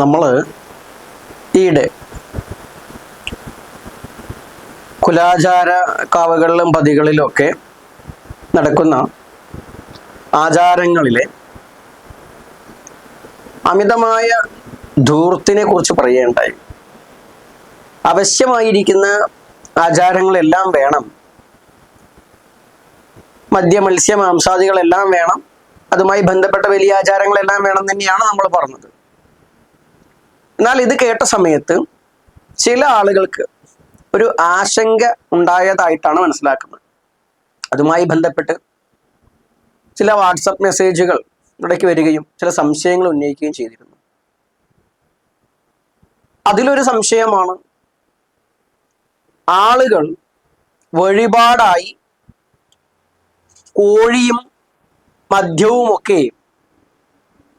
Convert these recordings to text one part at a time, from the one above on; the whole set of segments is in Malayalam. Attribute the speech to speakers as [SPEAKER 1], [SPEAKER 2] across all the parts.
[SPEAKER 1] നമ്മൾ ഈയിടെ കുലാചാര കാവുകളിലും പതികളിലൊക്കെ നടക്കുന്ന ആചാരങ്ങളിലെ അമിതമായ ധൂർത്തിനെ കുറിച്ച് പറയുകയുണ്ടായി. അവശ്യമായിരിക്കുന്ന ആചാരങ്ങളെല്ലാം വേണം. മദ്യ മത്സ്യ മാംസാദികളെല്ലാം വേണം. അതുമായി ബന്ധപ്പെട്ട വലിയ ആചാരങ്ങളെല്ലാം വേണം തന്നെയാണ് നമ്മൾ പറഞ്ഞത്. എന്നാൽ ഇത് കേട്ട സമയത്ത് ചില ആളുകൾക്ക് ഒരു ആശങ്ക ഉണ്ടായതായിട്ടാണ് മനസ്സിലാക്കുന്നത്. അതുമായി ബന്ധപ്പെട്ട് ചില വാട്സപ്പ് മെസ്സേജുകൾ ഇടയ്ക്ക് വരികയും ചില സംശയങ്ങൾ ഉന്നയിക്കുകയും ചെയ്തിരുന്നു. അതിലൊരു സംശയമാണ് ആളുകൾ വഴിപാടായി കോഴിയും മദ്യവുമൊക്കെ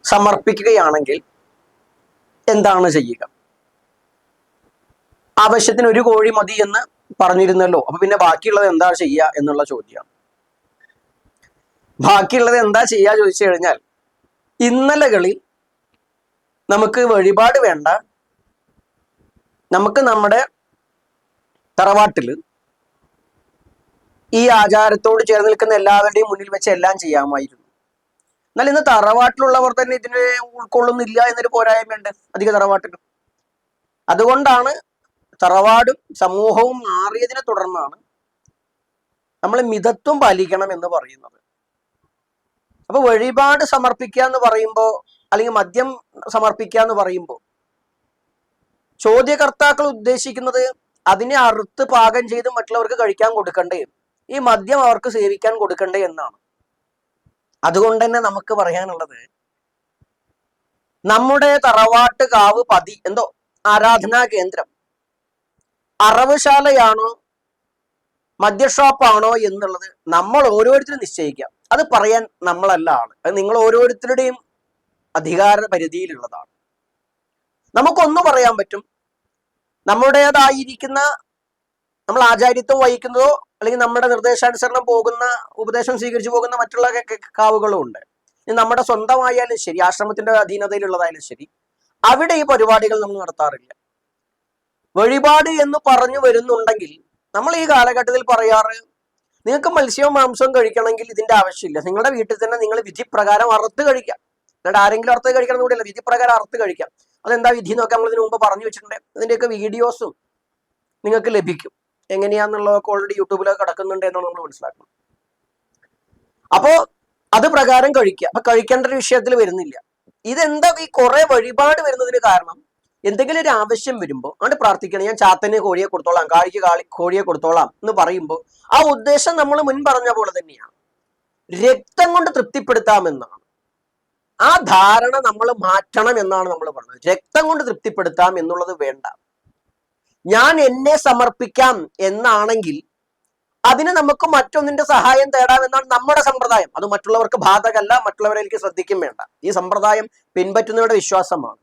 [SPEAKER 1] സമർപ്പിക്കുകയാണെങ്കിൽ എന്താണ് ചെയ്യുക? ആവശ്യത്തിന് ഒരു കോഴി മതി എന്ന് പറഞ്ഞിരുന്നല്ലോ. അപ്പൊ പിന്നെ ബാക്കിയുള്ളത് എന്താ ചെയ്യുക എന്നുള്ള ചോദ്യമാണ്. ബാക്കിയുള്ളത് എന്താ ചെയ്യുക ചോദിച്ചു കഴിഞ്ഞാൽ ഇന്നലകളിൽ നമുക്ക് വഴിപാട് വേണ്ട. നമുക്ക് നമ്മുടെ തറവാട്ടിൽ ഈ ആചാരത്തോട് ചേർന്ന് നിൽക്കുന്ന എല്ലാവരുടെയും മുന്നിൽ വെച്ച് എല്ലാം ചെയ്യാമായിരുന്നു. എന്നാൽ ഇന്ന് തറവാട്ടിലുള്ളവർ തന്നെ ഇതിനെ ഉൾക്കൊള്ളുന്നില്ല എന്നൊരു പോരായ്മയുണ്ട് അധിക തറവാട്ടിലും. അതുകൊണ്ടാണ് തറവാടും സമൂഹവും മാറിയതിനെ തുടർന്നാണ് നമ്മൾ മിതത്വം പാലിക്കണം എന്ന് പറയുന്നത്. അപ്പൊ വഴിപാട് സമർപ്പിക്കുക എന്ന് പറയുമ്പോൾ അല്ലെങ്കിൽ മദ്യം സമർപ്പിക്കുക എന്ന് പറയുമ്പോൾ ചോദ്യകർത്താക്കൾ ഉദ്ദേശിക്കുന്നത് അതിനെ അറുത്ത് പാകം ചെയ്ത് മറ്റുള്ളവർക്ക് കഴിക്കാൻ കൊടുക്കണ്ടേ? ഈ മദ്യം അവർക്ക് സേവിക്കാൻ കൊടുക്കണ്ടേ എന്നാണ്. അതുകൊണ്ട് തന്നെ നമുക്ക് പറയാനുള്ളത് നമ്മുടെ തറവാട്ട് കാവ് പതി എന്തോ ആരാധനാ കേന്ദ്രം. അറവുശാലയാണോ മദ്യഷോപ്പാണോ എന്നുള്ളത് നമ്മൾ ഓരോരുത്തരും നിശ്ചയിക്കാം. അത് പറയാൻ നമ്മളല്ല ആണ് അത് നിങ്ങൾ ഓരോരുത്തരുടെയും അധികാര പരിധിയിലുള്ളതാണ്. നമുക്കൊന്നു പറയാൻ പറ്റും. നമ്മുടേതായിരിക്കുന്ന നമ്മൾ ആചാര്യത്വം വഹിക്കുന്നതോ അല്ലെങ്കിൽ നമ്മുടെ നിർദ്ദേശാനുസരണം പോകുന്ന ഉപദേശം സ്വീകരിച്ചു പോകുന്ന മറ്റുള്ള കാവുകളും ഉണ്ട്. ഇനി നമ്മുടെ സ്വന്തമായാലും ശരി ആശ്രമത്തിന്റെ അധീനതയിലുള്ളതായാലും ശരി അവിടെ ഈ പരിപാടികൾ നമ്മൾ നടത്താറില്ല. വഴിപാട് എന്ന് പറഞ്ഞു വരുന്നുണ്ടെങ്കിൽ നമ്മൾ ഈ കാലഘട്ടത്തിൽ പറയാറ് നിങ്ങൾക്ക് മത്സ്യവും മാംസവും കഴിക്കണമെങ്കിൽ ഇതിന്റെ ആവശ്യമില്ല. നിങ്ങളുടെ വീട്ടിൽ തന്നെ നിങ്ങൾ വിധിപ്രകാരം അറുത്ത് കഴിക്കാം. എന്നിട്ട് ആരെങ്കിലും അറുത്ത് കഴിക്കണം കൂടിയല്ല വിധിപ്രകാരം അറുത്ത് കഴിക്കാം. അതെന്താ വിധി എന്നൊക്കെ നമ്മൾ ഇതിനു മുമ്പ് പറഞ്ഞു വെച്ചിട്ടുണ്ട്. അതിന്റെയൊക്കെ വീഡിയോസും നിങ്ങൾക്ക് ലഭിക്കും. എങ്ങനെയാന്നുള്ളതൊക്കെ ഓൾറെഡി യൂട്യൂബിലൊക്കെ കിടക്കുന്നുണ്ട് എന്നാണ് നമ്മൾ മനസ്സിലാക്കുന്നത്. അപ്പോ അത് പ്രകാരം കഴിക്കുക. അപ്പൊ കഴിക്കേണ്ട ഒരു വിഷയത്തിൽ വരുന്നില്ല. ഇതെന്താ ഈ കുറെ വഴിപാട് വരുന്നതിന് കാരണം എന്തെങ്കിലും ഒരു ആവശ്യം വരുമ്പോൾ അങ്ങോട്ട് പ്രാർത്ഥിക്കണം. ഞാൻ ചാത്തന് കോഴിയെ കൊടുത്തോളാം കാളിക്ക് കാളി കോഴിയെ കൊടുത്തോളാം എന്ന് പറയുമ്പോൾ ആ ഉദ്ദേശം നമ്മൾ മുൻ പറഞ്ഞ പോലെ തന്നെയാണ്. രക്തം കൊണ്ട് തൃപ്തിപ്പെടുത്താമെന്നാണ് ആ ധാരണ നമ്മൾ മാറ്റണം എന്നാണ് നമ്മൾ പറഞ്ഞത്. രക്തം കൊണ്ട് തൃപ്തിപ്പെടുത്താം എന്നുള്ളത് വേണ്ട. ഞാൻ എന്നെ സമർപ്പിക്കാം എന്നാണെങ്കിൽ അതിന് നമുക്ക് മറ്റൊന്നിന്റെ സഹായം തേടാം എന്നാണ് നമ്മുടെ സമ്പ്രദായം. അത് മറ്റുള്ളവർക്ക് ബാധകല്ല മറ്റുള്ളവരിലേക്ക് ശ്രദ്ധിക്കും വേണ്ട. ഈ സമ്പ്രദായം പിൻപറ്റുന്നവരുടെ വിശ്വാസമാണ്.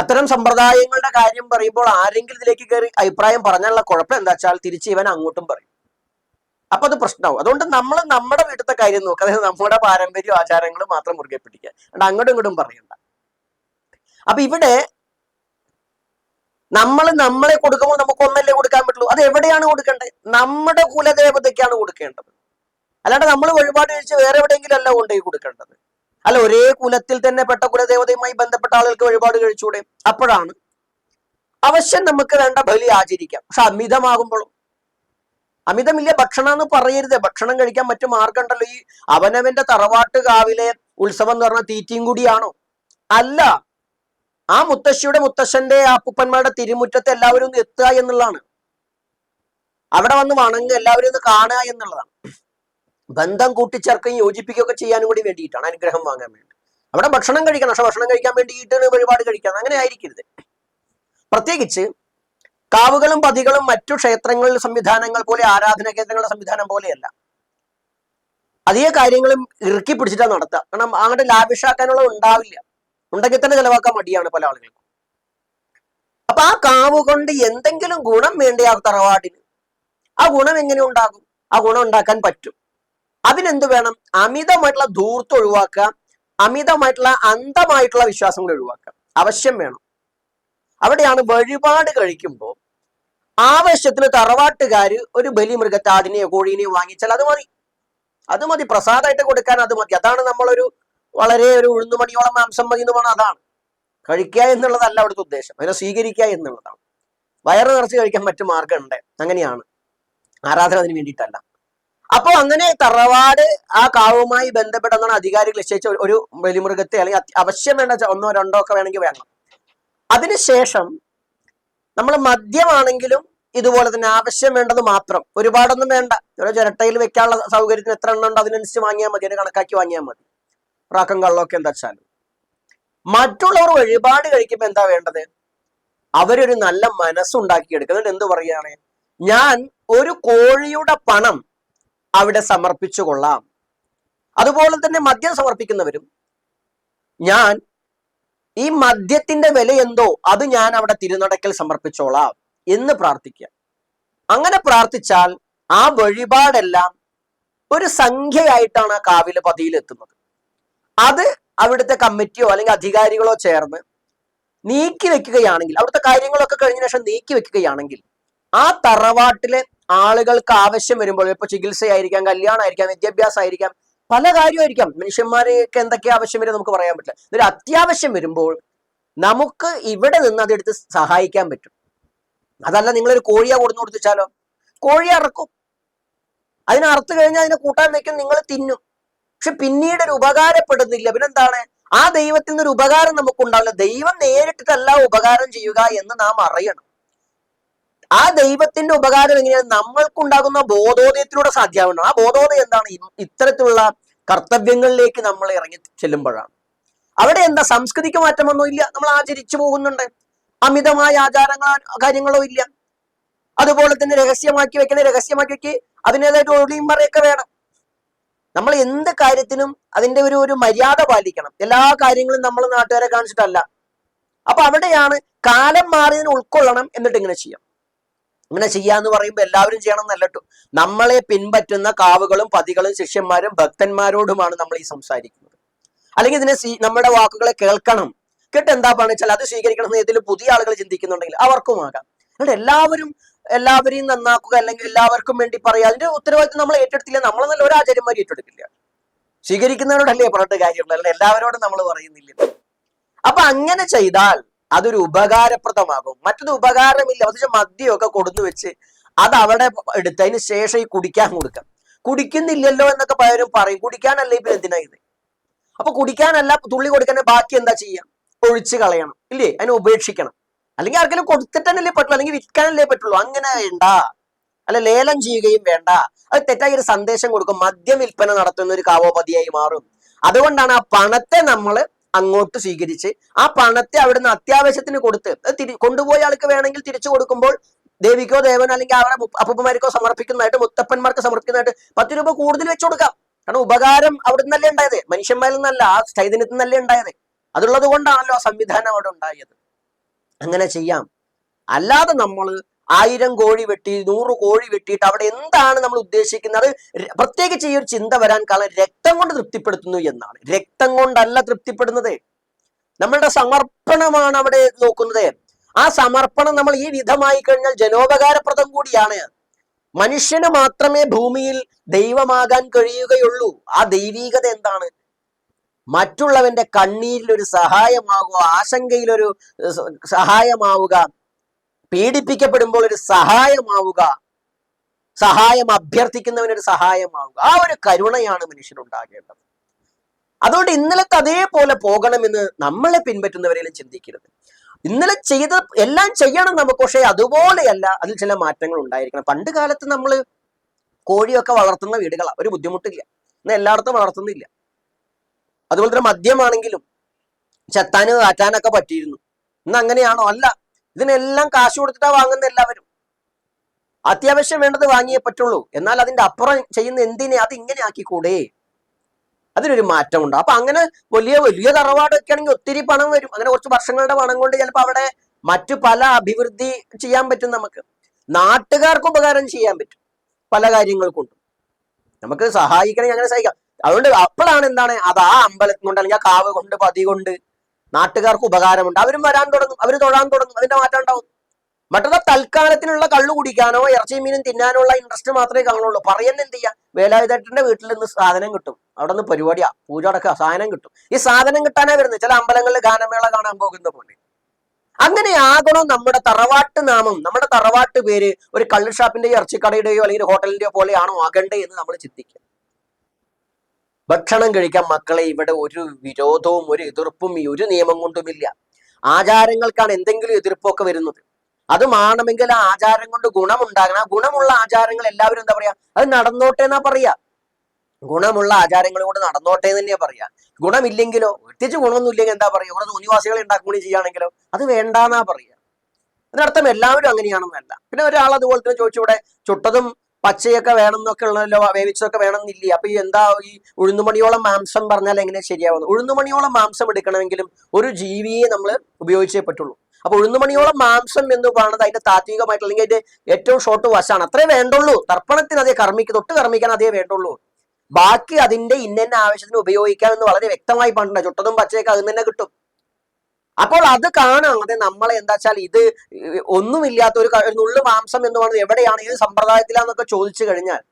[SPEAKER 1] അത്തരം സമ്പ്രദായങ്ങളുടെ കാര്യം പറയുമ്പോൾ ആരെങ്കിലും ഇതിലേക്ക് കയറി അഭിപ്രായം പറഞ്ഞാലുള്ള കുഴപ്പം എന്താ വെച്ചാൽ തിരിച്ച് ഇവൻ അങ്ങോട്ടും പറയും. അപ്പൊ അത് പ്രശ്നമാവും. അതുകൊണ്ട് നമ്മൾ നമ്മുടെ വീട്ടിലത്തെ കാര്യം നോക്കുക അതായത് നമ്മുടെ പാരമ്പര്യ ആചാരങ്ങൾ മാത്രം മുറുകെ പിടിക്കുക. അങ്ങോട്ടും ഇങ്ങോട്ടും പറയണ്ട. അപ്പൊ ഇവിടെ നമ്മൾ നമ്മളെ കൊടുക്കുമ്പോൾ നമുക്ക് ഒന്നല്ലേ കൊടുക്കാൻ പറ്റുള്ളൂ? അത് എവിടെയാണ് കൊടുക്കേണ്ടത്? നമ്മുടെ കുലദേവതയ്ക്കാണ് കൊടുക്കേണ്ടത്. അല്ലാണ്ട് നമ്മൾ വഴിപാട് കഴിച്ച് വേറെ എവിടെയെങ്കിലും അല്ല കൊണ്ടുപോയി കൊടുക്കേണ്ടത്. അല്ല ഒരേ കുലത്തിൽ തന്നെ പെട്ട കുലദേവതയുമായി ബന്ധപ്പെട്ട ആളുകൾക്ക് വഴിപാട് കഴിച്ചൂടെ അപ്പോഴാണ്. അവശ്യം നമുക്ക് വേണ്ട ബലി ആചരിക്കാം. പക്ഷെ അമിതമാകുമ്പോഴും. അമിതമില്ല ഭക്ഷണം എന്ന് പറയരുത്. ഭക്ഷണം കഴിക്കാൻ മറ്റു മാർഗമുണ്ടല്ലോ. ഈ അവനവന്റെ തറവാട്ട് കാവിലെ ഉത്സവം എന്ന് പറഞ്ഞാൽ തീറ്റയും കൂടിയാണോ? അല്ല. ആ മുത്തശ്ശിയുടെ മുത്തശ്ശന്റെ അപ്പൂപ്പന്മാരുടെ തിരുമുറ്റത്ത് എല്ലാവരും ഒന്ന് എത്തുക എന്നുള്ളതാണ്. അവിടെ വന്ന് വണങ്ങുക എല്ലാവരും ഒന്ന് കാണുക എന്നുള്ളതാണ്. ബന്ധം കൂട്ടിച്ചേർക്കുകയും യോജിപ്പിക്കുകയൊക്കെ ചെയ്യാനും കൂടി വേണ്ടിയിട്ടാണ് അനുഗ്രഹം വാങ്ങാൻ വേണ്ടി. അവിടെ ഭക്ഷണം കഴിക്കണം പക്ഷെ ഭക്ഷണം കഴിക്കാൻ വേണ്ടിയിട്ട് വഴിപാട് കഴിക്കണം അങ്ങനെ ആയിരിക്കരുത്. പ്രത്യേകിച്ച് കാവുകളും പതികളും മറ്റു ക്ഷേത്രങ്ങളിലെ സംവിധാനങ്ങൾ പോലെ ആരാധന കേന്ദ്രങ്ങളുടെ സംവിധാനം പോലെയല്ല. അധിക കാര്യങ്ങളും ഇറുക്കി പിടിച്ചിട്ടാണ് നടത്തുക. കാരണം അങ്ങോട്ട് ലാഭിഷാക്കാനുള്ള ഉണ്ടാവില്ല. ഉണ്ടെങ്കിൽ തന്നെ ചെലവാക്കാൻ മടിയാണ് പല ആളുകൾക്കും. അപ്പൊ ആ കാവ് കൊണ്ട് എന്തെങ്കിലും ഗുണം വേണ്ടേ ആ തറവാടിന്? ആ ഗുണം എങ്ങനെ ഉണ്ടാകും? ആ ഗുണം ഉണ്ടാക്കാൻ പറ്റും. അതിനെന്ത് വേണം? അമിതമായിട്ടുള്ള ധൂർത്ത് ഒഴിവാക്കുക അമിതമായിട്ടുള്ള അന്ധമായിട്ടുള്ള വിശ്വാസങ്ങൾ ഒഴിവാക്കുക അവശ്യം വേണം. അവിടെയാണ് വഴിപാട് കഴിക്കുമ്പോൾ ആവശ്യത്തിന് തറവാട്ടുകാര് ഒരു ബലി ആടിനെയോ കോഴീനെയോ വാങ്ങിച്ചാൽ അത് മതി. അത് മതി. പ്രസാദമായിട്ട് കൊടുക്കാൻ അത് മതി. അതാണ് നമ്മളൊരു വളരെ ഒരു ഉഴുന്നുമണിയോളം മാംസം മതി എന്ന് പറഞ്ഞാൽ അതാണ്. കഴിക്കുക എന്നുള്ളതല്ല അവിടുത്തെ ഉദ്ദേശം. അതിനെ സ്വീകരിക്കുക എന്നുള്ളതാണ്. വയറ് നിറച്ച് കഴിക്കാൻ മറ്റു മാർഗമുണ്ട് അങ്ങനെയാണ്. ആരാധന അതിന് വേണ്ടിയിട്ടല്ല. അപ്പോൾ അങ്ങനെ തറവാട് ആ കാവുമായി ബന്ധപ്പെട്ടെന്നാണ് അധികാരികൾ നിശ്ചയിച്ച ഒരു- ബലിമൃഗത്തെ അല്ലെങ്കിൽ അവശ്യം വേണ്ട ഒന്നോ രണ്ടോ ഒക്കെ വേണമെങ്കിൽ വേണം. അതിനുശേഷം നമ്മൾ മദ്യമാണെങ്കിലും ഇതുപോലെ തന്നെ ആവശ്യം വേണ്ടത് മാത്രം. ഒരുപാടൊന്നും വേണ്ട. ഒരു ചിരട്ടയിൽ വെക്കാനുള്ള സൗകര്യത്തിന് എത്ര എണ്ണം ഉണ്ട് അതിനനുസരിച്ച് വാങ്ങിയാൽ മതി. അതിന് കണക്കാക്കി വാങ്ങിയാൽ മതി. പ്രാക്കം എന്താ വെച്ചാലും മറ്റുള്ളവർ വഴിപാട് കഴിക്കുമ്പോൾ എന്താ വേണ്ടത്? അവരൊരു നല്ല മനസ്സുണ്ടാക്കിയെടുക്കുക എന്നിട്ട് എന്ത് പറയുകയാണ്? ഞാൻ ഒരു കോഴിയുടെ പണം അവിടെ സമർപ്പിച്ചു കൊള്ളാം. അതുപോലെ തന്നെ മദ്യം സമർപ്പിക്കുന്നവരും. ഞാൻ ഈ മദ്യത്തിന്റെ വില എന്തോ അത് ഞാൻ അവിടെ തിരുനടക്കൽ സമർപ്പിച്ചോളാം എന്ന് പ്രാർത്ഥിക്കുക. അങ്ങനെ പ്രാർത്ഥിച്ചാൽ ആ വഴിപാടെല്ലാം ഒരു സംഖ്യയായിട്ടാണ് ആ കാവിലെ പതിയിൽ എത്തുന്നത് അത് അവിടുത്തെ കമ്മിറ്റിയോ അല്ലെങ്കിൽ അധികാരികളോ ചേർന്ന് നീക്കി വെക്കുകയാണെങ്കിൽ അവിടുത്തെ കാര്യങ്ങളൊക്കെ കഴിഞ്ഞ ശേഷം നീക്കി വെക്കുകയാണെങ്കിൽ ആ തറവാട്ടിലെ ആളുകൾക്ക് ആവശ്യം വരുമ്പോൾ ഇപ്പൊ ചികിത്സയായിരിക്കാം കല്യാണമായിരിക്കാം വിദ്യാഭ്യാസമായിരിക്കാം പല കാര്യമായിരിക്കാം. മനുഷ്യന്മാർക്ക് എന്തൊക്കെ ആവശ്യം വരും നമുക്ക് പറയാൻ പറ്റില്ല. ഇതൊരു അത്യാവശ്യം വരുമ്പോൾ നമുക്ക് ഇവിടെ നിന്ന് അതെടുത്ത് സഹായിക്കാൻ പറ്റും. അതല്ല നിങ്ങളൊരു കോഴിയെ കൊടുന്നു കൊടുത്തു വെച്ചാലോ അറക്കും. അതിനറുത്ത് കഴിഞ്ഞാൽ അതിനെ കൂട്ടാൻ വെക്കും നിങ്ങൾ തിന്നും. പക്ഷെ പിന്നീട് ഒരു ഉപകാരപ്പെടുന്നില്ല. പിന്നെന്താണ്? ആ ദൈവത്തിൽ നിന്ന് ഒരു ഉപകാരം നമുക്കുണ്ടാവില്ല. ദൈവം നേരിട്ടിട്ടല്ല ഉപകാരം ചെയ്യുക എന്ന് നാം അറിയണം. ആ ദൈവത്തിന്റെ ഉപകാരം എങ്ങനെയാണ്? നമ്മൾക്കുണ്ടാകുന്ന ബോധോദയത്തിലൂടെ സാധ്യമാവണം. ആ ബോധോദയം എന്താണ്? ഇത്തരത്തിലുള്ള കർത്തവ്യങ്ങളിലേക്ക് നമ്മൾ ഇറങ്ങി ചെല്ലുമ്പോഴാണ്. അവിടെ എന്താ? സംസ്കൃതിക്ക് മാറ്റമൊന്നുമില്ല നമ്മൾ ആചരിച്ചു പോകുന്നുണ്ട്. അമിതമായ ആചാരങ്ങളോ കാര്യങ്ങളോ ഇല്ല. അതുപോലെ തന്നെ രഹസ്യമാക്കി വെക്കണേ രഹസ്യമാക്കി വെക്കി. അതിന്റെതായിട്ട് മറയൊക്കെ വേണം. നമ്മൾ എന്ത് കാര്യത്തിനും അതിന്റെ ഒരു ഒരു മര്യാദ പാലിക്കണം. എല്ലാ കാര്യങ്ങളും നമ്മൾ നാട്ടുകാരെ കാണിച്ചിട്ടല്ല. അപ്പൊ അവിടെയാണ് കാലം മാറിയതിന് ഉൾക്കൊള്ളണം എന്നിട്ട് ഇങ്ങനെ ചെയ്യാം. ഇങ്ങനെ ചെയ്യാന്ന് പറയുമ്പോൾ എല്ലാവരും ചെയ്യണം എന്നല്ല കേട്ടോ നമ്മളെ പിൻപറ്റുന്ന കാവുകളും പതികളും ശിഷ്യന്മാരും ഭക്തന്മാരോടുമാണ് നമ്മൾ ഈ സംസാരിക്കുന്നത്. അല്ലെങ്കിൽ ഇതിനെ നമ്മുടെ വാക്കുകളെ കേൾക്കണം. കേട്ട് എന്താ പറഞ്ഞാൽ അത് സ്വീകരിക്കണം എന്ന് ഇതിൽ പുതിയ ആളുകൾ ചിന്തിക്കുന്നുണ്ടെങ്കിൽ അവർക്കുമാകാം എന്നിട്ട് എല്ലാവരും എല്ലാവരെയും നന്നാക്കുക അല്ലെങ്കിൽ എല്ലാവർക്കും വേണ്ടി പറയുക. അതിന്റെ ഉത്തരവാദിത്വം നമ്മൾ ഏറ്റെടുത്തില്ല. നമ്മൾ നല്ല ഒരു ആചാര്യന്മാർ ഏറ്റെടുക്കില്ല. സ്വീകരിക്കുന്നവരോടല്ലേ പറഞ്ഞിട്ട് കാര്യമുള്ളൂ. അല്ല എല്ലാവരോടും നമ്മൾ പറയുന്നില്ല. അപ്പൊ അങ്ങനെ ചെയ്താൽ അതൊരു ഉപകാരപ്രദമാകും. മറ്റൊരു ഉപകാരമില്ല. പക്ഷെ മദ്യമൊക്കെ കൊടുന്നു വെച്ച് അത് അവിടെ എടുത്തതിന് ശേഷം ഈ കുടിക്കാൻ കൊടുക്കാം. കുടിക്കുന്നില്ലല്ലോ എന്നൊക്കെ പലരും പറയും. കുടിക്കാനല്ലേ ഇപ്പൊ എന്തിനാ ഇത്? അപ്പൊ കുടിക്കാനല്ല തുള്ളി കൊടുക്കാൻ ബാക്കി എന്താ ചെയ്യാം? ഒഴിച്ചു കളയണം. ഇല്ലേ? അതിനെ ഉപേക്ഷിക്കണം. അല്ലെങ്കിൽ ആർക്കെങ്കിലും കൊടുത്തിട്ടല്ലേ പറ്റുള്ളൂ അല്ലെങ്കിൽ വിൽക്കാനല്ലേ പറ്റുള്ളൂ. അങ്ങനെ വേണ്ട. അല്ല ലേലം ചെയ്യുകയും വേണ്ട. അത് തെറ്റായ ഒരു സന്ദേശം കൊടുക്കും. മദ്യം വിൽപ്പന നടത്തുന്ന ഒരു കാവോപതിയായി മാറും. അതുകൊണ്ടാണ് ആ പണത്തെ നമ്മൾ അങ്ങോട്ട് സ്വീകരിച്ച് ആ പണത്തെ അവിടുന്ന് അത്യാവശ്യത്തിന് കൊടുത്ത് തിരി കൊണ്ടുപോയ ആൾക്ക് വേണമെങ്കിൽ തിരിച്ചു കൊടുക്കുമ്പോൾ ദേവിക്കോ ദേവനോ അല്ലെങ്കിൽ അവരുടെ അപ്പൂപ്പന്മാർക്കോ സമർപ്പിക്കുന്നതായിട്ട് മുത്തപ്പന്മാർക്ക് സമർപ്പിക്കുന്നതായിട്ട് പത്ത് രൂപ കൂടുതൽ വെച്ചു കൊടുക്കാം. കാരണം ഉപകാരം അവിടെ നിന്നല്ലേ ഉണ്ടായത്. മനുഷ്യന്മാരിൽ നിന്നല്ല ആ ചൈതന്യത്തിൽ നിന്നല്ലേ ഉണ്ടായത്. അതുള്ളത് കൊണ്ടാണല്ലോ ആ സംവിധാനം അവിടെ ഉണ്ടായത്. അങ്ങനെ ചെയ്യാം. അല്ലാതെ നമ്മൾ ആയിരം കോഴി വെട്ടി നൂറ് കോഴി വെട്ടിയിട്ട് അവിടെ എന്താണ് നമ്മൾ ഉദ്ദേശിക്കുന്നത്? പ്രത്യേകിച്ച് ഈ ഒരു ചിന്ത വരാൻ കാരണം രക്തം കൊണ്ട് തൃപ്തിപ്പെടുത്തുന്നു എന്നാണ്. രക്തം കൊണ്ടല്ല തൃപ്തിപ്പെടുന്നത്. നമ്മളുടെ സമർപ്പണമാണ് അവിടെ നോക്കുന്നത്. ആ സമർപ്പണം നമ്മൾ ഈ വിധമായി കഴിഞ്ഞാൽ ജനോപകാരപ്രദം കൂടിയാണ്. മനുഷ്യന് മാത്രമേ ഭൂമിയിൽ ദൈവമാകാൻ കഴിയുകയുള്ളൂ. ആ ദൈവീകത എന്താണ്? മറ്റുള്ളവന്റെ കണ്ണീരിലൊരു സഹായമാകുക ആശങ്കയിലൊരു സഹായമാവുക പീഡിപ്പിക്കപ്പെടുമ്പോൾ ഒരു സഹായമാവുക സഹായം അഭ്യർത്ഥിക്കുന്നവനൊരു സഹായമാവുക. ആ ഒരു കരുണയാണ് മനുഷ്യനുണ്ടാകേണ്ടത്. അതുകൊണ്ട് ഇന്നലത്തെ അതേപോലെ പോകണമെന്ന് നമ്മളെ പിൻപറ്റുന്നവരെയും ചിന്തിക്കരുത്. ഇന്നലെ ചെയ്ത എല്ലാം ചെയ്യണം നമുക്ക് പക്ഷേ അതുപോലെയല്ല അതിൽ ചില മാറ്റങ്ങൾ ഉണ്ടായിരിക്കണം. പണ്ട് കാലത്ത് നമ്മൾ കോഴിയൊക്കെ വളർത്തുന്ന വീടുകളാണ് ഒരു ബുദ്ധിമുട്ടില്ല. ഇന്ന് എല്ലായിടത്തും വളർത്തുന്നില്ല. അതുപോലെ തന്നെ മദ്യമാണെങ്കിലും ചെത്താനും കാറ്റാനൊക്കെ പറ്റിയിരുന്നു. ഇന്ന് അങ്ങനെയാണോ അല്ല. ഇതിനെല്ലാം കാശ് കൊടുത്തിട്ടാ വാങ്ങുന്ന എല്ലാവരും. അത്യാവശ്യം വേണ്ടത് വാങ്ങിയേ പറ്റുള്ളൂ. എന്നാൽ അതിന്റെ അപ്പുറം ചെയ്യുന്ന എന്തിനെ? അത് ഇങ്ങനെ ആക്കിക്കൂടെ? അതിനൊരു മാറ്റമുണ്ട്. അപ്പൊ അങ്ങനെ വലിയ വലിയ തറവാടൊക്കെ ആണെങ്കിൽ ഒത്തിരി പണം വരും. അങ്ങനെ കുറച്ച് വർഷങ്ങളുടെ പണം കൊണ്ട് ചിലപ്പോൾ അവിടെ മറ്റു പല അഭിവൃദ്ധി ചെയ്യാൻ പറ്റും നമുക്ക്. നാട്ടുകാർക്ക് ഉപകാരം ചെയ്യാൻ പറ്റും. പല കാര്യങ്ങൾ കൊണ്ടും നമുക്ക് സഹായിക്കണമെങ്കിൽ അങ്ങനെ സഹായിക്കാം. അതുകൊണ്ട് അപ്പോഴാണ് എന്താണ് അത് ആ അമ്പലത്തിൽ കൊണ്ട് അല്ലെങ്കിൽ ആ കാവ് കൊണ്ട് പതി കൊണ്ട് നാട്ടുകാർക്ക് ഉപകാരമുണ്ട്. അവരും വരാൻ തുടങ്ങും. അവർ തൊഴാൻ തുടങ്ങും. അതിന്റെ മാറ്റം ഉണ്ടാവും. മറ്റൊരു തൽക്കാലത്തിനുള്ള കള്ളു കുടിക്കാനോ ഇറച്ചി മീനും തിന്നാനോ ഉള്ള ഇൻട്രസ്റ്റ് മാത്രമേ കാണുള്ളൂ. പറയുന്ന എന്ത് ചെയ്യാം? വേലായുധേട്ടന്റെ വീട്ടിൽ നിന്ന് സാധനം കിട്ടും. അവിടെ നിന്ന് പരിപാടിയാ. പൂജ അടക്കുക സാധനം കിട്ടും. ഈ സാധനം കിട്ടാനേ വരുന്നത്. ചില അമ്പലങ്ങളിൽ ഗാനമേള കാണാൻ പോകുന്ന പോലെ. അങ്ങനെ ആകണം നമ്മുടെ തറവാട്ട് നാമം. നമ്മുടെ തറവാട്ട് പേര് ഒരു കള്ള് ഷാപ്പിന്റെയോ ഇറച്ചിക്കടയുടെയോ അല്ലെങ്കിൽ ഹോട്ടലിന്റെയോ പോലെയാണോ ആകണ്ടേ എന്ന് നമ്മൾ ചിന്തിക്കുക. ഭക്ഷണം കഴിക്കാൻ മക്കളെ ഇവിടെ ഒരു വിരോധവും ഒരു എതിർപ്പും ഈ ഒരു നിയമം കൊണ്ടുമില്ല. ആചാരങ്ങൾക്കാണ് എന്തെങ്കിലും എതിർപ്പൊക്കെ വരുന്നത്. അത് മാണമെങ്കിൽ ആ ആചാരം കൊണ്ട് ഗുണമുണ്ടാകണം. ആ ഗുണമുള്ള ആചാരങ്ങൾ എല്ലാവരും എന്താ പറയാ? അത് നടന്നോട്ടെ എന്നാ പറയാ. ഗുണമുള്ള ആചാരങ്ങൾ കൊണ്ട് നടന്നോട്ടെ എന്ന് തന്നെയാ പറയാ. ഗുണമില്ലെങ്കിലോ? പ്രത്യേകിച്ച് ഗുണമൊന്നും ഇല്ലെങ്കിൽ എന്താ പറയാ? ഇവിടെ തോന്നിവാസികളെ ഉണ്ടാക്കുകയും ചെയ്യുകയാണെങ്കിലോ? അത് വേണ്ടാന്നാ പറയാ. അതിനർത്ഥം എല്ലാവരും അങ്ങനെയാണെന്നല്ല. പിന്നെ ഒരാൾ അതുപോലെ തന്നെ ചോദിച്ചു ഇവിടെ ചുട്ടതും പച്ചയൊക്കെ വേണം എന്നൊക്കെ ഉള്ളതല്ലോ വേവിച്ചതൊക്കെ വേണമെന്നില്ലേ? അപ്പൊ ഈ എന്താ ഈ ഉഴുന്നുമണിയോളം മാംസം പറഞ്ഞാൽ എങ്ങനെ ശരിയാവുന്നു? ഉഴുന്നുമണിയോളം മാംസം എടുക്കണമെങ്കിലും ഒരു ജീവിയെ നമ്മൾ ഉപയോഗിച്ചേ പറ്റുള്ളൂ. അപ്പൊ ഉഴുന്നുമണിയോളം മാംസം എന്ന് പറയുന്നത് അതിന്റെ താത്വികമായിട്ട് അല്ലെങ്കിൽ അതിന്റെ ഏറ്റവും ഷോർട്ട് വശമാണ്. അത്രേ വേണ്ടുള്ളൂ. തർപ്പണത്തിന് അതേ കർമ്മിക്ക് തൊട്ട് കർമ്മിക്കാൻ അതേ വേണ്ടുള്ളൂ. ബാക്കി അതിന്റെ ഇന്ന ആവശ്യത്തിന് ഉപയോഗിക്കാം എന്ന് വളരെ വ്യക്തമായി പറഞ്ഞിട്ടുണ്ട്. ചുട്ടതും പച്ചയൊക്കെ അതിൽ തന്നെ കിട്ടും. അപ്പോൾ അത് കാണാതെ നമ്മളെ എന്താ വെച്ചാൽ ഇത് ഒന്നുമില്ലാത്ത ഒരു നുള്ളു മാംസം എന്ന് പറയുന്നത് എവിടെയാണ്? ഏത് സമ്പ്രദായത്തിലാന്നൊക്കെ ചോദിച്ചു കഴിഞ്ഞാൽ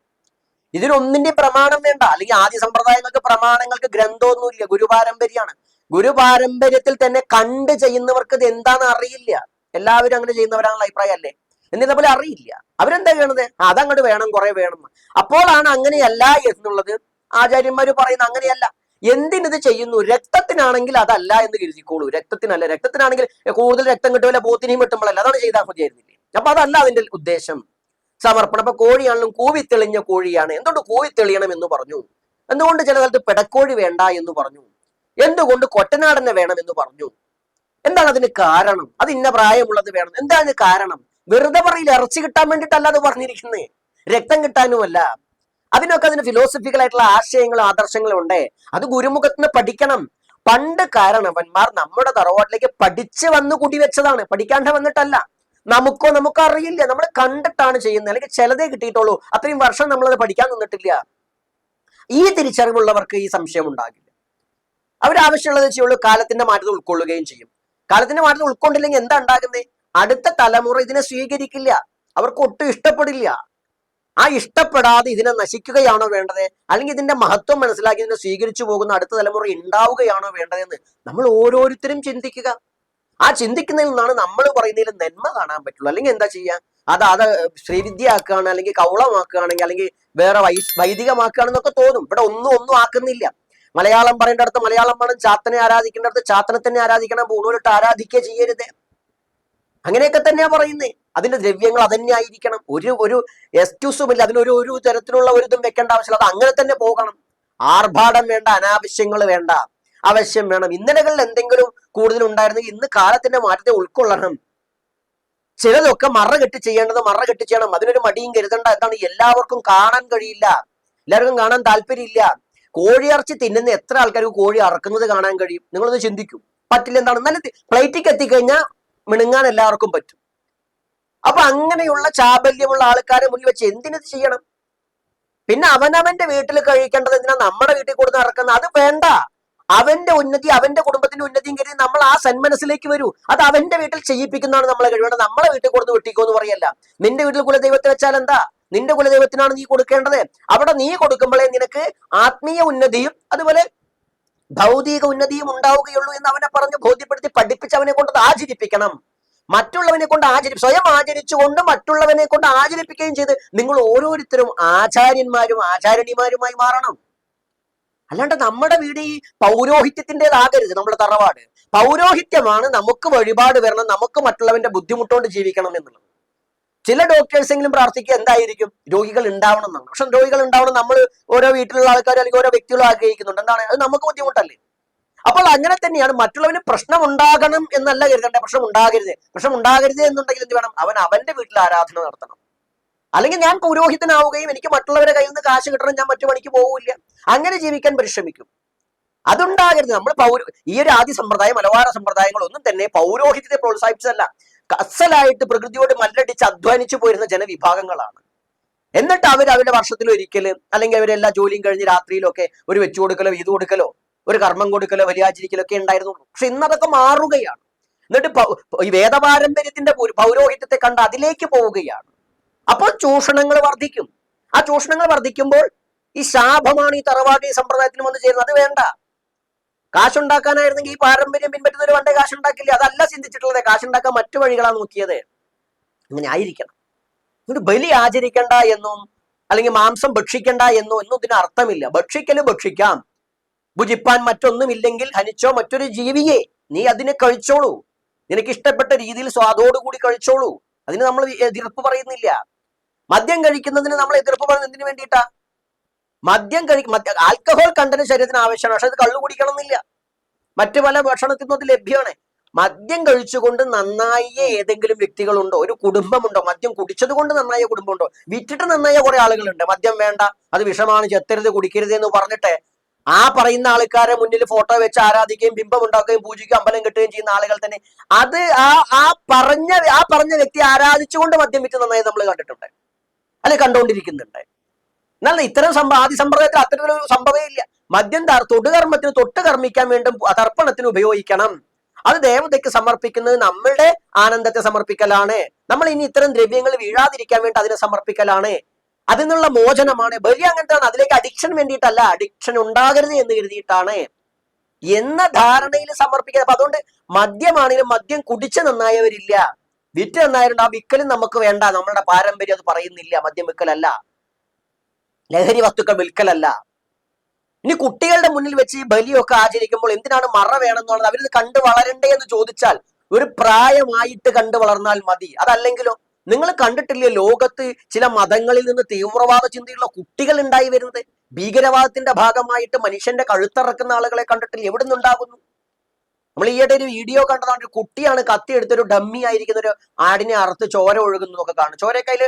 [SPEAKER 1] ഇതിനൊന്നിന്റെ പ്രമാണം വേണ്ട. അല്ലെങ്കിൽ ആദ്യ സമ്പ്രദായങ്ങൾക്ക് പ്രമാണങ്ങൾക്ക് ഗ്രന്ഥമൊന്നുമില്ല. ഗുരുപാരമ്പര്യമാണ്. ഗുരുപാരമ്പര്യത്തിൽ തന്നെ കണ്ട് ചെയ്യുന്നവർക്ക് ഇത് എന്താണെന്ന് അറിയില്ല. എല്ലാവരും അങ്ങനെ ചെയ്യുന്നവരാണുള്ള അഭിപ്രായം അല്ലേ എന്നിട്ട് പോലെ അറിയില്ല. അവരെന്താ ചെയ്യണത്? അതങ്ങോട്ട് വേണം കുറെ വേണം. അപ്പോഴാണ് അങ്ങനെയല്ല എന്നുള്ളത് ആചാര്യന്മാര് പറയുന്ന അങ്ങനെയല്ല. എന്തിനിത് ചെയ്യുന്നു? രക്തത്തിനാണെങ്കിൽ അതല്ല എന്ന് കരുതിക്കോളൂ. രക്തത്തിനല്ല. രക്തത്തിനാണെങ്കിൽ കൂടുതൽ രക്തം കിട്ടുമല്ല ബോത്തിനെയും കിട്ടുമ്പോഴല്ല അതാണ് ചെയ്താൽ മതിയായിരുന്നില്ലേ? അപ്പൊ അതല്ല അതിന്റെ ഉദ്ദേശം. സമർപ്പണം. അപ്പൊ കോഴിയാണെങ്കിലും കൂവി തെളിഞ്ഞ കോഴിയാണ്. എന്തുകൊണ്ട് കൂവി തെളിയണം എന്ന് പറഞ്ഞു? എന്തുകൊണ്ട് ചില സ്ഥലത്ത് പെടക്കോഴി വേണ്ട എന്ന് പറഞ്ഞു? എന്തുകൊണ്ട് കൊറ്റനാടനെ വേണം എന്ന് പറഞ്ഞു? എന്താണ് അതിന് കാരണം? അത് ഇന്ന പ്രായമുള്ളത് വേണം. എന്താണ് കാരണം? വെറുതെ പറയില്ല ഇറച്ചി കിട്ടാൻ വേണ്ടിയിട്ടല്ല അത് പറഞ്ഞിരിക്കുന്നത് രക്തം കിട്ടാനുമല്ല. അതിനൊക്കെ അതിന് ഫിലോസഫിക്കൽ ആയിട്ടുള്ള ആശയങ്ങളും ആദർശങ്ങളും ഉണ്ട്. അത് ഗുരുമുഖത്ത് നിന്ന് പഠിക്കണം. പണ്ട് കാരണവന്മാർ നമ്മുടെ തറവാട്ടിലേക്ക് പഠിച്ച് വന്ന് കുടിവെച്ചതാണ് പഠിക്കാണ്ട് വന്നിട്ടല്ല. നമുക്കോ നമുക്ക് അറിയില്ല. നമ്മൾ കണ്ടിട്ടാണ് ചെയ്യുന്നത്. അല്ലെങ്കിൽ ചിലതേ കിട്ടിയിട്ടുള്ളൂ. അത്രയും വർഷം നമ്മളത് പഠിക്കാൻ നിന്നിട്ടില്ല. ഈ തിരിച്ചറിവുള്ളവർക്ക് ഈ സംശയം ഉണ്ടാകില്ല. അവർ ആവശ്യമുള്ളത് ചെയ്യുള്ളൂ. കാലത്തിന്റെ മാറ്റത്തിൽ ഉൾക്കൊള്ളുകയും ചെയ്യും. കാലത്തിന്റെ മാറ്റത്തിൽ ഉൾക്കൊണ്ടില്ലെങ്കിൽ എന്താ ഉണ്ടാകുന്നത്? അടുത്ത തലമുറ ഇതിനെ സ്വീകരിക്കില്ല. അവർക്ക് ഒട്ടും ഇഷ്ടപ്പെടില്ല. ആ ഇഷ്ടപ്പെടാതെ ഇതിനെ നശിക്കുകയാണോ വേണ്ടത്? അല്ലെങ്കിൽ ഇതിന്റെ മഹത്വം മനസ്സിലാക്കി ഇതിനെ സ്വീകരിച്ചു പോകുന്ന അടുത്ത തലമുറ ഉണ്ടാവുകയാണോ വേണ്ടതെന്ന് നമ്മൾ ഓരോരുത്തരും ചിന്തിക്കുക. ആ ചിന്തിക്കുന്നതിൽ നിന്നാണ് നമ്മൾ പറയുന്നതിൽ നന്മ കാണാൻ പറ്റുള്ളൂ. അല്ലെങ്കിൽ എന്താ ചെയ്യുക? അത് അത് ശ്രീവിദ്യ ആക്കുകയാണ് അല്ലെങ്കിൽ കൗളമാക്കുകയാണെങ്കിൽ അല്ലെങ്കിൽ വേറെ വൈ വൈദികമാക്കുകയാണെന്നൊക്കെ തോന്നും. ഇവിടെ ഒന്നും ഒന്നും ആക്കുന്നില്ല. മലയാളം പറയേണ്ട അടുത്ത് മലയാളം വേണം ചാത്തനെ ആരാധിക്കേണ്ട അടുത്ത് തന്നെ ആരാധിക്കണം പൂണൂരിട്ട് ആരാധിക്കുക ചെയ്യരുത്. അങ്ങനെയൊക്കെ തന്നെയാ പറയുന്നത് അതിന്റെ ദ്രവ്യങ്ങൾ അതന്നെ ആയിരിക്കണം ഒരു ഒരു എക്സ്ക്യൂസും ഇല്ല അതിനൊരു ഒരു തരത്തിലുള്ള ഒരു ഇതും വെക്കേണ്ട ആവശ്യമില്ല. അത് അങ്ങനെ തന്നെ പോകണം. ആർഭാടം വേണ്ട അനാവശ്യങ്ങൾ വേണ്ട ആവശ്യം വേണം. ഇന്നലകളിൽ എന്തെങ്കിലും കൂടുതൽ ഉണ്ടായിരുന്നെങ്കിൽ ഇന്ന് കാലത്തിന്റെ മാറ്റത്തെ ഉൾക്കൊള്ളണം. ചിലതൊക്കെ മറ കെട്ടി ചെയ്യേണ്ടത് മറ കെട്ടി ചെയ്യണം. അതിനൊരു മടിയും കരുതേണ്ട. എന്താണ്? എല്ലാവർക്കും കാണാൻ കഴിയില്ല. എല്ലാവർക്കും കാണാൻ താല്പര്യമില്ല. കോഴിയിറച്ചി തിന്നുന്ന എത്ര ആൾക്കാർക്ക് കോഴി അറക്കുന്നത് കാണാൻ കഴിയും? നിങ്ങളൊന്ന് ചിന്തിക്കും. പറ്റില്ല എന്താണ്? നല്ല പ്ലേറ്റിക്ക് എത്തിക്കഴിഞ്ഞാൽ മിണുങ്ങാൻ എല്ലാവർക്കും പറ്റും. അപ്പൊ അങ്ങനെയുള്ള ചാബല്യമുള്ള ആൾക്കാരെ മുന്നിൽ വെച്ച് എന്തിനത് ചെയ്യണം? പിന്നെ അവനവന്റെ വീട്ടിൽ കഴിക്കേണ്ടത് എന്തിനാ? നമ്മുടെ വീട്ടിൽ കൊടുത്ത് നടക്കുന്നത്. അത് വേണ്ട. അവന്റെ ഉന്നതി അവന്റെ കുടുംബത്തിന്റെ ഉന്നതിയും കരുതി നമ്മൾ ആ സന്മനസ്സിലേക്ക് വരൂ. അത് അവന്റെ വീട്ടിൽ ചെയ്യിപ്പിക്കുന്നതാണ് നമ്മളെ കഴിവേണ്ടത് നമ്മളെ വീട്ടിൽ കൊടുത്ത് വെട്ടിക്കോ എന്ന് പറയല്ല. നിന്റെ വീട്ടിൽ കുലദൈവത്തെ വെച്ചാൽ എന്താ? നിന്റെ കുലദൈവത്തിനാണ് നീ കൊടുക്കേണ്ടത്. അവിടെ നീ കൊടുക്കുമ്പോഴേ നിനക്ക് ആത്മീയ ഉന്നതിയും അതുപോലെ ഭൗതിക ഉന്നതിയും ഉണ്ടാവുകയുള്ളൂ എന്ന് അവനെ പറഞ്ഞ് ബോധ്യപ്പെടുത്തി പഠിപ്പിച്ച് അവനെ കൊണ്ടത് ആചരിപ്പിക്കണം. മറ്റുള്ളവനെ കൊണ്ട് ആചരി സ്വയം ആചരിച്ചുകൊണ്ട് മറ്റുള്ളവനെ കൊണ്ട് ആചരിപ്പിക്കുകയും ചെയ്ത് നിങ്ങൾ ഓരോരുത്തരും ആചാര്യന്മാരും ആചാരണിമാരുമായി മാറണം. അല്ലാണ്ട് നമ്മുടെ വീട് ഈ പൗരോഹിത്യത്തിന്റെതാകരുത്. നമ്മുടെ തറവാട്. പൗരോഹിത്യമാണ് നമുക്ക് വഴിപാട് വരണം നമുക്ക് മറ്റുള്ളവന്റെ ബുദ്ധിമുട്ടുകൊണ്ട് ജീവിക്കണം എന്നുള്ളത്. ചില ഡോക്ടേഴ്സെങ്കിലും പ്രാർത്ഥിക്കുക എന്തായിരിക്കും? രോഗികൾ ഉണ്ടാവണം എന്നാണ്. പക്ഷെ രോഗികൾ ഉണ്ടാവണം നമ്മൾ ഓരോ വീട്ടിലുള്ള ആൾക്കാർ അല്ലെങ്കിൽ ഓരോ വ്യക്തികളും ആഗ്രഹിക്കുന്നുണ്ട്. എന്താണ്? അത് നമുക്ക് ബുദ്ധിമുട്ടല്ലേ? അപ്പോൾ അങ്ങനെ തന്നെയാണ് മറ്റുള്ളവന് പ്രശ്നം ഉണ്ടാകണം എന്നല്ല കരുതേണ്ട പ്രശ്നം ഉണ്ടാകരുത് പ്രശ്നം ഉണ്ടാകരുത് എന്നുണ്ടെങ്കിൽ എന്ത് വേണം? അവൻ അവന്റെ വീട്ടിൽ ആരാധന നടത്തണം. അല്ലെങ്കിൽ ഞാൻ പൗരോഹിതനാവുകയും എനിക്ക് മറ്റുള്ളവരെ കയ്യിൽ നിന്ന് കാശ് കിട്ടണം ഞാൻ മറ്റു പണിക്ക് പോകില്ല അങ്ങനെ ജീവിക്കാൻ പരിശ്രമിക്കും. അതുണ്ടാകരുത്. നമ്മൾ പൗര ഈ ഒരു ആദ്യ സമ്പ്രദായം മലബാര സമ്പ്രദായങ്ങൾ ഒന്നും തന്നെ പൗരോഹിത്യത്തെ പ്രോത്സാഹിപ്പിച്ചതല്ല. കസലായിട്ട് പ്രകൃതിയോട് മല്ലടിച്ച് അധ്വാനിച്ചു പോയിരുന്ന ജനവിഭാഗങ്ങളാണ്. എന്നിട്ട് അവർ അവരുടെ വർഷത്തിൽ ഒരിക്കൽ അല്ലെങ്കിൽ അവരെല്ലാ ജോലിയും കഴിഞ്ഞ് രാത്രിയിലൊക്കെ ഒരു വെച്ചു കൊടുക്കലോ ഇത് കൊടുക്കലോ ഒരു കർമ്മം കൊടുക്കലോ വലിയാചരിക്കലോ ഒക്കെ ഉണ്ടായിരുന്നുള്ളൂ. പക്ഷെ ഇന്നതൊക്കെ മാറുകയാണ്. എന്നിട്ട് ഈ വേദപാരമ്പര്യത്തിന്റെ പൗരോഹിത്യത്തെ കണ്ട് അതിലേക്ക് പോവുകയാണ്. അപ്പോൾ ചൂഷണങ്ങൾ വർദ്ധിക്കും. ആ ചൂഷണങ്ങൾ വർദ്ധിക്കുമ്പോൾ ഈ ശാപമാണ് ഈ തറവാടി സമ്പ്രദായത്തിന് വന്ന് ചേരുന്നത്. അത് വേണ്ട. കാശുണ്ടാക്കാനായിരുന്നെങ്കിൽ ഈ പാരമ്പര്യം പിൻപറ്റുന്നവർ പണ്ടേ കാശുണ്ടാക്കില്ല? അതല്ല ചിന്തിച്ചിട്ടുള്ളത്. കാശുണ്ടാക്കാൻ മറ്റു വഴികളാണ് നോക്കിയത്. അങ്ങനെ ആയിരിക്കണം. എന്നിട്ട് ബലി ആചരിക്കണ്ട എന്നും അല്ലെങ്കിൽ മാംസം ഭക്ഷിക്കണ്ട എന്നും ഒന്നും ഇതിന് അർത്ഥമില്ല. ഭക്ഷിക്കൽ ഭക്ഷിക്കാം. ഭുജിപ്പാൻ മറ്റൊന്നുമില്ലെങ്കിൽ ഹനിച്ചോ മറ്റൊരു ജീവിയെ നീ അതിനെ കഴിച്ചോളൂ. നിനക്ക് ഇഷ്ടപ്പെട്ട രീതിയിൽ സ്വാദോടുകൂടി കഴിച്ചോളൂ. അതിന് നമ്മൾ എതിർപ്പ് പറയുന്നില്ല. മദ്യം കഴിക്കുന്നതിന് നമ്മൾ എതിർപ്പ് പറയുന്നത് എന്തിനു വേണ്ടിയിട്ടാ? മദ്യം കഴി ആൽക്കഹോൾ കണ്ടന്റ് ശരീരത്തിന് ആവശ്യമാണ് പക്ഷെ അത് കള്ളു കുടിക്കണം എന്നില്ല മറ്റു പല ഭക്ഷണത്തിനും അത് ലഭ്യമാണ്. മദ്യം കഴിച്ചുകൊണ്ട് നന്നായ ഏതെങ്കിലും വ്യക്തികളുണ്ടോ? ഒരു കുടുംബമുണ്ടോ? മദ്യം കുടിച്ചത് കൊണ്ട് നന്നായ കുടുംബമുണ്ടോ? വിറ്റിട്ട് നന്നായ കുറെ ആളുകളുണ്ട്. മദ്യം വേണ്ട അത് വിഷമാണ് ചെത്തരുത് കുടിക്കരുത് എന്ന് പറഞ്ഞിട്ട് ആ പറയുന്ന ആൾക്കാരെ മുന്നിൽ ഫോട്ടോ വെച്ച് ആരാധിക്കുകയും ബിംബം ഉണ്ടാക്കുകയും പൂജിക്കുകയും അമ്പലം കെട്ടുകയും ചെയ്യുന്ന ആളുകൾ തന്നെ. അത് ആ ആ പറഞ്ഞ ആ പറഞ്ഞ വ്യക്തി ആരാധിച്ചുകൊണ്ട് മദ്യം വിറ്റ് നന്നായി നമ്മൾ കണ്ടിട്ടുണ്ട്. അല്ലെ കണ്ടുകൊണ്ടിരിക്കുന്നുണ്ട്. എന്നാൽ ഇത്തരം സംഭവം ആദ്യ സമ്പ്രദായത്തിൽ അത്തരത്തിലൊരു സംഭവമേ ഇല്ല. മദ്യം തൊടുകർമ്മത്തിന് തൊട്ട് കർമ്മിക്കാൻ വേണ്ടും തർപ്പണത്തിന് ഉപയോഗിക്കണം. അത് ദേവതയ്ക്ക് സമർപ്പിക്കുന്നത് നമ്മളുടെ ആനന്ദത്തെ സമർപ്പിക്കലാണ്. നമ്മൾ ഇനി ഇത്തരം ദ്രവ്യങ്ങൾ വീഴാതിരിക്കാൻ വേണ്ടി അതിനെ സമർപ്പിക്കലാണ്. അതിൽ നിന്നുള്ള മോചനമാണ്. ബലി അങ്ങനത്താണ് അതിലേക്ക് അഡിക്ഷൻ വേണ്ടിയിട്ടല്ല. അഡിക്ഷൻ ഉണ്ടാകരുത് എന്ന് കരുതിയിട്ടാണ്. എന്ന ധാരണയിൽ സമർപ്പിക്കുക അപ്പൊ അതുകൊണ്ട് മദ്യമാണെങ്കിലും മദ്യം കുടിച്ച് നന്നായവരില്ല. വിറ്റ് നന്നായവരുണ്ട്. ആ വിക്കലും നമുക്ക് വേണ്ട. നമ്മളുടെ പാരമ്പര്യം അത് പറയുന്നില്ല. മദ്യം വിക്കലല്ല. ലഹരി വസ്തുക്കൾ വിൽക്കലല്ല. ഇനി കുട്ടികളുടെ മുന്നിൽ വെച്ച് ഈ ബലിയൊക്കെ ആചരിക്കുമ്പോൾ എന്തിനാണ് മറ വേണമെന്നുള്ളത്? അവരിത് കണ്ടു വളരണ്ടേ എന്ന് ചോദിച്ചാൽ ഒരു പ്രായമായിട്ട് കണ്ടു വളർന്നാൽ മതി. അതല്ലെങ്കിലോ നിങ്ങൾ കണ്ടിട്ടില്ലേ ലോകത്ത് ചില മതങ്ങളിൽ നിന്ന് തീവ്രവാദ ചിന്തയുള്ള കുട്ടികൾ ഉണ്ടായി വരുന്നത്? ഭീകരവാദത്തിന്റെ ഭാഗമായിട്ട് മനുഷ്യന്റെ കഴുത്തിറക്കുന്ന ആളുകളെ കണ്ടിട്ടില്ല? എവിടെ നിന്നുണ്ടാകുന്നു നമ്മൾ ഈയിടെ ഒരു വീഡിയോ കണ്ടതാണ്. ഒരു കുട്ടിയാണ് കത്തി എടുത്തൊരു ഡമ്മി ആയിരിക്കുന്ന ഒരു ആടിനെ അറുത്ത് ചോര ഒഴുകുന്നതൊക്കെ കാണും. ചോര കയ്യിൽ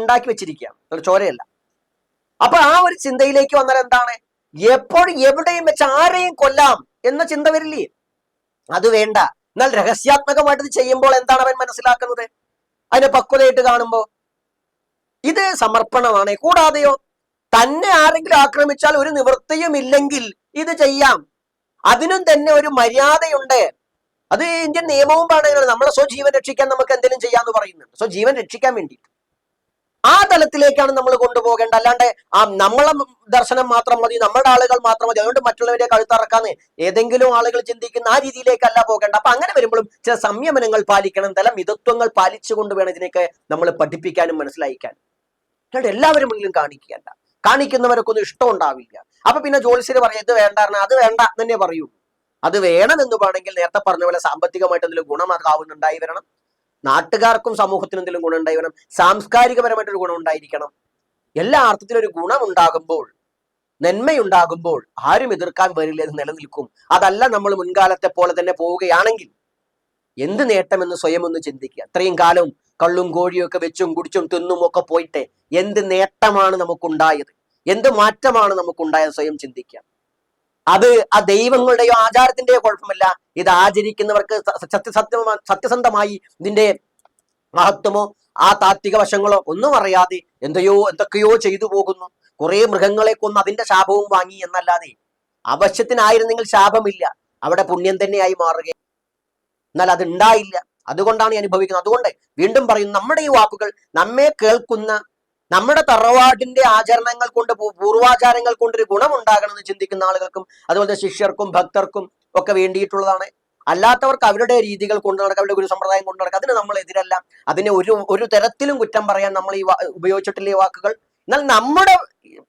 [SPEAKER 1] ഉണ്ടാക്കി വെച്ചിരിക്കുകയാണ്. ചോരയല്ല. അപ്പൊ ആ ഒരു ചിന്തയിലേക്ക് വന്നാൽ എന്താണ്? എപ്പോഴും എവിടെയും വെച്ച് ആരെയും കൊല്ലാം എന്ന ചിന്ത വരില്ലേ? അത് വേണ്ട. എന്നാൽ രഹസ്യാത്മകമായിട്ട് ചെയ്യുമ്പോൾ എന്താണ് അവൻ മനസ്സിലാക്കുന്നത്? അതിനെ പക്വതയായിട്ട് കാണുമ്പോ ഇത് സമർപ്പണമാണ്. കൂടാതെയോ തന്നെ ആരെങ്കിലും ആക്രമിച്ചാൽ ഒരു നിവൃത്തിയും ഇല്ലെങ്കിൽ ഇത് ചെയ്യാം. അതിനും തന്നെ ഒരു മര്യാദയുണ്ട്. അത് ഇന്ത്യൻ നിയമവും പറയുന്നത് നമ്മളെ സ്വജീവൻ രക്ഷിക്കാൻ നമുക്ക് എന്തെങ്കിലും ചെയ്യാന്ന് പറയുന്നുണ്ട്. സ്വജീവൻ രക്ഷിക്കാൻ വേണ്ടിയിട്ട്. ആ തലത്തിലേക്കാണ് നമ്മൾ കൊണ്ടുപോകേണ്ട അല്ലാണ്ട് ആ നമ്മളെ ദർശനം മാത്രം മതി നമ്മുടെ ആളുകൾ മാത്രം മതി. അതുകൊണ്ട് മറ്റുള്ളവരെ കഴുത്തറക്കാന്ന് ഏതെങ്കിലും ആളുകൾ ചിന്തിക്കുന്ന ആ രീതിയിലേക്കല്ല പോകേണ്ട അപ്പൊ അങ്ങനെ വരുമ്പോഴും ചില സംയമനങ്ങൾ പാലിക്കണം തല മിതത്വങ്ങൾ പാലിച്ചുകൊണ്ട് വേണം ഇതിനൊക്കെ നമ്മൾ പഠിപ്പിക്കാനും മനസ്സിലാക്കാനും അല്ലാണ്ട് എല്ലാവരും മുന്നിലും കാണിക്കുകയല്ല കാണിക്കുന്നവർക്കൊന്നും ഇഷ്ടം ഉണ്ടാവില്ല. അപ്പൊ പിന്നെ ജോലിസിന് പറയാം ഇത് വേണ്ട അത് വേണ്ട തന്നെ പറയൂ അത് വേണം എന്ന് വേണമെങ്കിൽ നേരത്തെ പറഞ്ഞ പോലെ സാമ്പത്തികമായിട്ട് എന്തെങ്കിലും ഗുണമാകാവുന്നുണ്ടായി വരണം. നാട്ടുകാർക്കും സമൂഹത്തിനും എന്തെങ്കിലും ഗുണം ഉണ്ടായി വരണം സാംസ്കാരികപരമായിട്ടൊരു ഗുണം ഉണ്ടായിരിക്കണം. എല്ലാ അർത്ഥത്തിലും ഒരു ഗുണം ഉണ്ടാകുമ്പോൾ നന്മയുണ്ടാകുമ്പോൾ ആരും എതിർക്കാൻ വരില്ല എന്ന് നിലനിൽക്കും. അതല്ല നമ്മൾ മുൻകാലത്തെ പോലെ തന്നെ പോവുകയാണെങ്കിൽ എന്ത് നേട്ടമെന്ന് സ്വയം ഒന്ന് ചിന്തിക്കുക. അത്രയും കാലം കള്ളും കോഴിയും ഒക്കെ വെച്ചും കുടിച്ചും തിന്നും ഒക്കെ പോയിട്ട് എന്ത് നേട്ടമാണ് നമുക്കുണ്ടായത്? എന്ത് മാറ്റമാണ് നമുക്കുണ്ടായത്? സ്വയം ചിന്തിക്കുക. അത് ആ ദൈവങ്ങളുടെയോ ആചാരത്തിന്റെയോ കുഴപ്പമല്ല. ഇത് ആചരിക്കുന്നവർക്ക് സത്യസത്യ സത്യസന്ധമായി ഇതിന്റെ മഹത്വമോ ആ താത്വിക വശങ്ങളോ ഒന്നും അറിയാതെ എന്തയോ എന്തൊക്കെയോ ചെയ്തു പോകുന്നു. കുറെ മൃഗങ്ങളെ കൊന്ന് അതിന്റെ ശാപവും വാങ്ങി എന്നല്ലാതെ അവശ്യത്തിനായിരുന്നെങ്കിൽ ശാപമില്ല. അവിടെ പുണ്യം തന്നെയായി മാറുക എന്നാൽ അത് ഉണ്ടായില്ല. അതുകൊണ്ടാണ് അനുഭവിക്കുന്നത്. അതുകൊണ്ട് വീണ്ടും പറയുന്നു നമ്മുടെ ഈ വാക്കുകൾ നമ്മെ കേൾക്കുന്ന നമ്മുടെ തറവാടിന്റെ ആചരണങ്ങൾ കൊണ്ട് പൂർവാചാരങ്ങൾ കൊണ്ട് ഒരു ഗുണമുണ്ടാകണമെന്ന് ചിന്തിക്കുന്ന ആളുകൾക്കും അതുപോലെ ശിഷ്യർക്കും ഭക്തർക്കും ഒക്കെ വേണ്ടിയിട്ടുള്ളതാണ്. അല്ലാത്തവർക്ക് അവരുടെ രീതികൾ കൊണ്ട് നടക്കുക അവരുടെ ഗുരു സമ്പ്രദായം കൊണ്ടു നടക്കുക അതിന് നമ്മൾ എതിരല്ല അതിനെ ഒരു ഒരു തരത്തിലും കുറ്റം പറയാൻ നമ്മൾ ഈ ഉപയോഗിച്ചിട്ടില്ല ഈ വാക്കുകൾ? എന്നാൽ നമ്മുടെ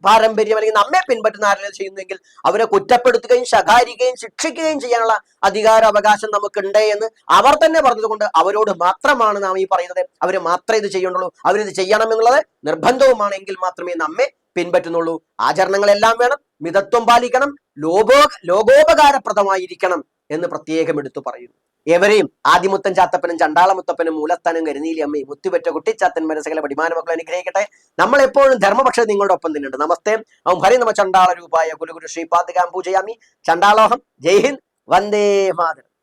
[SPEAKER 1] പാരമ്പര്യം അല്ലെങ്കിൽ നമ്മെ പിൻപറ്റുന്ന ആരെങ്കിലും ചെയ്യുന്നെങ്കിൽ അവരെ കുറ്റപ്പെടുത്തുകയും ശകാരിക്കുകയും ശിക്ഷിക്കുകയും ചെയ്യാനുള്ള അധികാര അവകാശം നമുക്കുണ്ട് എന്ന് അവർ തന്നെ പറഞ്ഞതുകൊണ്ട് അവരോട് മാത്രമാണ് നാം ഈ പറയുന്നത്. അവർ മാത്രമേ ഇത് ചെയ്യുന്നുള്ളൂ. അവരിത് ചെയ്യണം എന്നുള്ളത് നിർബന്ധവുമാണെങ്കിൽ മാത്രമേ നമ്മെ പിൻപറ്റുന്നുള്ളൂ. ആചരണങ്ങളെല്ലാം വേണം. മിതത്വം പാലിക്കണം. ലോകോ ലോകോപകാരപ്രദമായിരിക്കണം എന്ന് പ്രത്യേകം എടുത്തു പറയുന്നു. ഏവരെയും ആദിമുത്തൻ ചാത്തപ്പനും ചണ്ടാളമുത്തപ്പനും മൂലസ്ഥാനും കരുനീലി അമ്മ മുത്തുപെറ്റ കുട്ടിച്ചാത്തൻ മനസ്സുകളെ പടിമാന മക്കൾ അനുഗ്രഹിക്കട്ടെ. നമ്മൾ എപ്പോഴും ധർമ്മപക്ഷം നിങ്ങളുടെ ഒപ്പം തന്നെയുണ്ട് നമസ്തേ. ഓം ഹരി നമ ചണ്ടാള രൂപായ ഗുരുഗുരു ഗുരു ശ്രീ പാദകാം പൂജയാമി. ചണ്ടാളോഹം. ജയ് ഹിന്ദ്. വന്ദേ മാതരം.